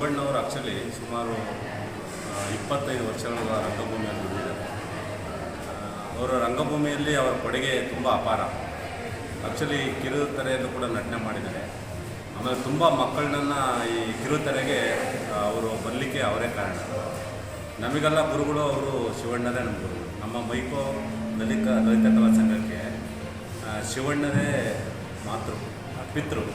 ಶಿವಣ್ಣವರು actually ಸುಮಾರು ಇಪ್ಪತ್ತೈದು ವರ್ಷಗಳ ರಂಗಭೂಮಿಯಲ್ಲಿ ದುಡಿದಿದ್ದಾರೆ. ಅವರ ರಂಗಭೂಮಿಯಲ್ಲಿ ಅವರ ಕೊಡುಗೆ ತುಂಬ ಅಪಾರ. ಆ್ಯಕ್ಚುಲಿ ಕಿರುತೆರೆಯಲ್ಲೂ ಕೂಡ ನಟನೆ ಮಾಡಿದ್ದಾರೆ. ಆಮೇಲೆ ತುಂಬ ಮಕ್ಕಳನ್ನ ಈ ಕಿರುತೆರೆಗೆ ಅವರು ಬರಲಿಕ್ಕೆ ಅವರೇ ಕಾರಣ. ನಮಗೆಲ್ಲ ಗುರುಗಳು ಅವರು ಶಿವಣ್ಣರೇ ನಮ್ಮ ಗುರುಗಳು. ನಮ್ಮ ಮೈಕೋ ದಲಿತ ದಲಿತ ಕಲಾ ಸಂಘಕ್ಕೆ ಶಿವಣ್ಣದೇ ಮಾತೃ, ಪಿತೃ.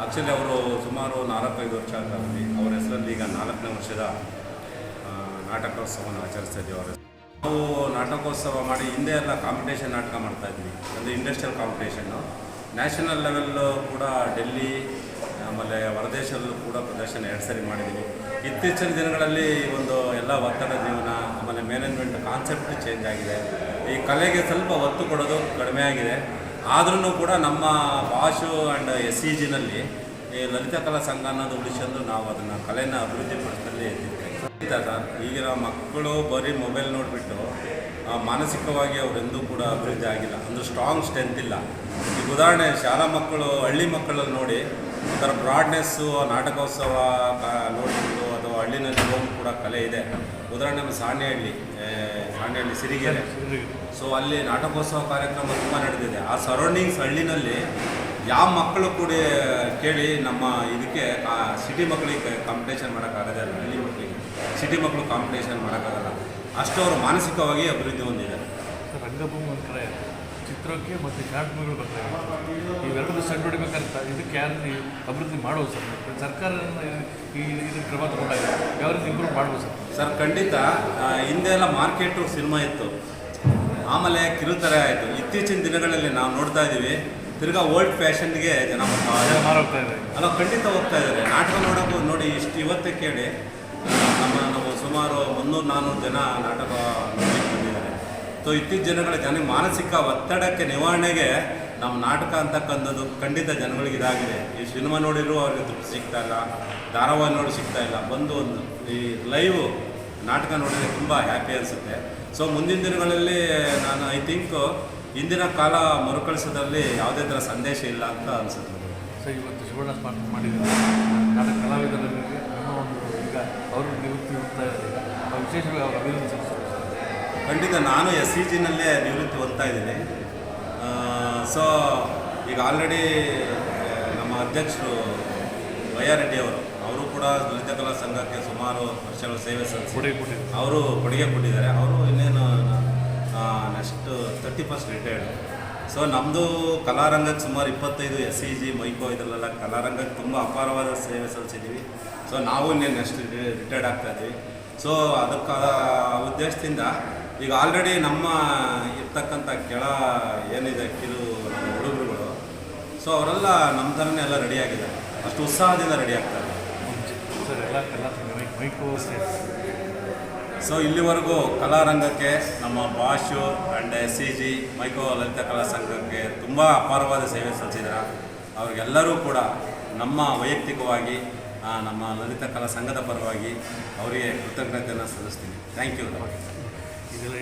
ಆ್ಯಕ್ಚುಲಿ ಅವರು ಸುಮಾರು ನಾಲ್ಕೈದು ವರ್ಷ ಆದಲ್ಲಿ ಅವರ ಹೆಸರಲ್ಲಿ ಈಗ ನಾಲ್ಕನೇ ವರ್ಷದ ನಾಟಕೋತ್ಸವವನ್ನು ಆಚರಿಸ್ತಾ ಇದ್ದೀವಿ ಅವರ ನಾವು ನಾಟಕೋತ್ಸವ ಮಾಡಿ ಹಿಂದೆ ಎಲ್ಲ ಕಾಂಪಿಟೇಷನ್ ನಾಟಕ ಮಾಡ್ತಾ ಇದ್ವಿ. ಅಂದರೆ ಇಂಡಸ್ಟ್ರಿಯಲ್ ಕಾಂಪಿಟೇಷನ್ನು ನ್ಯಾಷನಲ್ ಲೆವೆಲ್ಲು ಕೂಡ ಡೆಲ್ಲಿ, ಆಮೇಲೆ ಹೊರದೇಶದಲ್ಲೂ ಕೂಡ ಪ್ರದರ್ಶನ ಎರಡು ಸರಿ ಮಾಡಿದ್ದೀವಿ ಇತ್ತೀಚಿನ ದಿನಗಳಲ್ಲಿ ಒಂದು ಎಲ್ಲ ಒತ್ತಡ ಜೀವನ, ಆಮೇಲೆ ಮ್ಯಾನೇಜ್ಮೆಂಟ್ ಕಾನ್ಸೆಪ್ಟ್ ಚೇಂಜ್ ಆಗಿದೆ. ಈ ಕಲೆಗೆ ಸ್ವಲ್ಪ ಒತ್ತು ಕೊಡೋದು ಕಡಿಮೆ ಆಗಿದೆ. ಆದ್ರೂ ಕೂಡ ನಮ್ಮ ಭಾಷು ಆ್ಯಂಡ್ ಎಸ್ ಸಿ ಜಿನಲ್ಲಿ ಈ ಲಲಿತ ಕಲಾ ಸಂಘ ಅನ್ನೋದು ಉಳಿಸ್ಕೊಂಡು ನಾವು ಅದನ್ನು ಕಲೆನ ಅಭಿವೃದ್ಧಿ ಸರ್ ಈಗಿನ ಮಕ್ಕಳು ಬರೀ ಮೊಬೈಲ್ ನೋಡಿಬಿಟ್ಟು ಮಾನಸಿಕವಾಗಿ ಅವರೆಂದೂ ಕೂಡ ಅಭಿವೃದ್ಧಿ ಆಗಿಲ್ಲ. ಅಂದರೆ ಸ್ಟ್ರಾಂಗ್ ಸ್ಟ್ರೆಂತ್ ಇಲ್ಲ. ಈಗ ಉದಾಹರಣೆ, ಶಾಲಾ ಮಕ್ಕಳು, ಹಳ್ಳಿ ಮಕ್ಕಳಲ್ಲಿ ನೋಡಿ ಒಂಥರ ಬ್ರಾಡ್ನೆಸ್ಸು ನಾಟಕೋತ್ಸವ ನೋಡಿ ಹಳ್ಳಿನಲ್ಲಿ ಹೋಗಿ ಕೂಡ ಕಲೆ ಇದೆ. ಉದಾಹರಣೆ ನಮ್ಮ ಸಾಣೆಹಳ್ಳಿ ಸಾಣೆಹಳ್ಳಿ ಸಿರಿಗೆರೆ. ಸೊ ಅಲ್ಲಿ ನಾಟಕೋತ್ಸವ ಕಾರ್ಯಕ್ರಮ ತುಂಬ ನಡೆದಿದೆ. ಆ ಸರೌಂಡಿಂಗ್ಸ್ ಹಳ್ಳಿನಲ್ಲಿ ಯಾವ ಮಕ್ಕಳು ಕೂಡ, ಕೇಳಿ ನಮ್ಮ ಇದಕ್ಕೆ ಸಿಟಿ ಮಕ್ಕಳಿಗೆ ಕಾಂಪಿಟೇಷನ್ ಮಾಡೋಕ್ಕಾಗದೇ ಅಲ್ಲ ಹಳ್ಳಿ ಮಕ್ಕಳಿಗೆ ಸಿಟಿ ಮಕ್ಕಳು ಕಾಂಪಿಟೇಷನ್ ಮಾಡೋಕ್ಕಾಗಲ್ಲ. ಅಷ್ಟು ಅವರು ಮಾನಸಿಕವಾಗಿ ಅಭಿವೃದ್ಧಿ ಹೊಂದಿದ್ದಾರೆ ರಂಗಭೂಮಿ ಚಿತ್ರಕ್ಕೆ ಮತ್ತು ಕಾರ್ಯಕ್ರಮಗಳು ಇವೆರಡೂ ಸೆಟ್ ಸರಿಪಡಿಬೇಕಾದ್ರೆ ಇದಕ್ಕೆ ಯಾರು ಅಭಿವೃದ್ಧಿ ಮಾಡೋದು ಸರ್? ಸರ್ಕಾರ ಈ ಇದಕ್ಕೆ ಕ್ರಮ ತಗೊಂಡಾಗ ಯಾವ ರೀತಿ ಇಂಪ್ರೂವ್ ಮಾಡ್ಬೋದು ಸರ್? ಸರ್ ಖಂಡಿತ ಹಿಂದೆ ಎಲ್ಲ ಮಾರ್ಕೆಟು ಸಿನಿಮಾ ಇತ್ತು. ಆಮೇಲೆ ಕಿರುತೆರೆ ಆಯಿತು. ಇತ್ತೀಚಿನ ದಿನಗಳಲ್ಲಿ ನಾವು ನೋಡ್ತಾ ಇದ್ದೀವಿ. ತಿರ್ಗಾ ಓಲ್ಡ್ ಫ್ಯಾಷನ್ಗೆ ಜನ ಬರ್ತಾ ಇದ್ದಾರೆ. ಅಲ್ಲ ಖಂಡಿತ ಹೋಗ್ತಾ ಇದ್ದಾರೆ. ನಾಟಕ ನೋಡೋಕ್ಕೂ ನೋಡಿ ಇಷ್ಟು ಇವತ್ತೇ ಕೇಳಿ. ನಮ್ಮ ನಾವು ಸುಮಾರು ಮುನ್ನೂರು ನಾನ್ನೂರು ಜನ ನಾಟಕ ಸೊ ಇತ್ತೀಚಿನ ಜನಗಳ ಜನ ಮಾನಸಿಕ ಒತ್ತಡಕ್ಕೆ ನಿವಾರಣೆಗೆ ನಮ್ಮ ನಾಟಕ ಅಂತಕ್ಕಂಥದ್ದು ಖಂಡಿತ ಜನಗಳಿಗೆ ಇದಾಗಿದೆ. ಈ ಸಿನಿಮಾ ನೋಡಿದ್ರು ಅವ್ರಿಗೆ ತೃಪ್ತಿ ಸಿಗ್ತಾ ಇಲ್ಲ, ಧಾರಾವಾಹಿ ನೋಡಿ ಸಿಗ್ತಾ ಇಲ್ಲ. ಬಂದು ಒಂದು ಈ ಲೈವ್ ನಾಟಕ ನೋಡಿದ್ರೆ ತುಂಬ ಹ್ಯಾಪಿ ಅನಿಸುತ್ತೆ. ಸೊ ಮುಂದಿನ ದಿನಗಳಲ್ಲಿ ನಾನು ಐ ಥಿಂಕ್ ಇಂದಿನ ಕಾಲ ಮರುಕಳಿಸೋದ್ರಲ್ಲಿ ಯಾವುದೇ ಥರ ಸಂದೇಶ ಇಲ್ಲ ಅಂತ ಅನಿಸುತ್ತೆ. ಸೊ ಇವತ್ತು ಸುವರ್ಣ ಸ್ಮಾರಕ ಮಾಡಿದ್ದಾರೆ. ನಾಟಕ ಅವರು ನಿವೃತ್ತಿ ಹೋಗ್ತಾ ಇದ್ದಾರೆ. ವಿಶೇಷವಾಗಿ ಅವರು ಅಭಿವೃದ್ಧಿ ಖಂಡಿತ ನಾನು ಎಸ್ ಸಿ ಜಿನಲ್ಲೇ ನಿವೃತ್ತಿ ಹೊಂದ್ತಾ ಇದ್ದೀನಿ. ಸೊ ಈಗ ಆಲ್ರೆಡಿ ನಮ್ಮ ಅಧ್ಯಕ್ಷರು ರೆಡ್ಡಿ ಅವರು ಅವರು ಕೂಡ ದಲಿತ ಕಲಾ ಸಂಘಕ್ಕೆ ಸುಮಾರು ವರ್ಷಗಳ ಸೇವೆ ಸಲ್ಲಿಸಿ ಅವರು ಕೊಡುಗೆ ಕೊಟ್ಟಿದ್ದಾರೆ. ಅವರು ಇನ್ನೇನು next thirty first retired so ನಮ್ಮದು ಕಲಾರಂಗಕ್ಕೆ ಸುಮಾರು ಇಪ್ಪತ್ತೈದು ಎಸ್ ಸಿ ಜಿ ಮೈಕೋ ಇದರಲ್ಲೆಲ್ಲ ಕಲಾರಂಗಕ್ಕೆ ತುಂಬ ಅಪಾರವಾದ ಸೇವೆ ಸಲ್ಲಿಸಿದ್ದೀವಿ. ಸೊ ನಾವು ಇನ್ನೇನು ನೆಕ್ಸ್ಟ್ ರಿಟೈರ್ಡ್ ಆಗ್ತಾ ಇದ್ದೀವಿ. ಸೊ ಅದಕ್ಕೆ ಉದ್ದೇಶದಿಂದ ಈಗ ಆಲ್ರೆಡಿ ನಮ್ಮ ಇರ್ತಕ್ಕಂಥ ಕೆಳ ಏನಿದೆ ಕಿರು ಹುಡುಗರುಗಳು ಸೊ ಅವರೆಲ್ಲ ನಮ್ಮ ಥರನೇ ಎಲ್ಲ ರೆಡಿ ಆಗಿದ್ದಾರೆ. ಅಷ್ಟು ಉತ್ಸಾಹದಿಂದ ರೆಡಿ ಆಗ್ತಾರೆ. ಸೊ ಇಲ್ಲಿವರೆಗೂ ಕಲಾರಂಗಕ್ಕೆ ನಮ್ಮ Bhashu and S C G MICO ಲಲಿತ ಕಲಾ ಸಂಘಕ್ಕೆ ತುಂಬ ಅಪಾರವಾದ ಸೇವೆ ಸಲ್ಲಿಸಿದ್ದಾರೆ. ಅವ್ರಿಗೆಲ್ಲರೂ ಕೂಡ ನಮ್ಮ ವೈಯಕ್ತಿಕವಾಗಿ ನಮ್ಮ ಲಲಿತ ಕಲಾ ಸಂಘದ ಪರವಾಗಿ ಅವರಿಗೆ ಕೃತಜ್ಞತೆಯನ್ನು ಸಲ್ಲಿಸ್ತೀನಿ. ಥ್ಯಾಂಕ್ ಯು ഇതിൽ